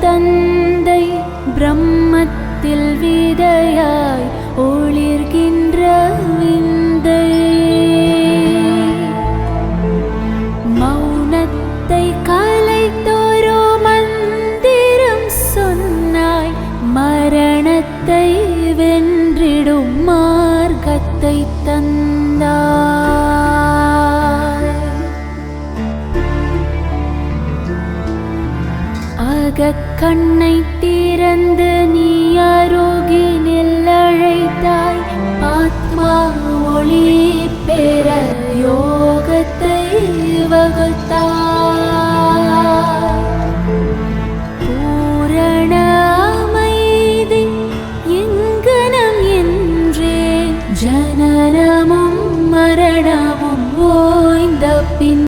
தந்தை பிரம்மத்தில் விதையாய் ஒளிர்கின்ற விந்தை. மௌனத்தை கலைத்தோரோ மந்திரம் சொன்னாய் மரணத்தை வென்றிடும் மார்க்கத்தை அகக்கண்ணை திறந்து நீ அருகினில் அழைத்தாய் ஆத்மா ஒளி பெற யோகத்தை வகுத்தாய்.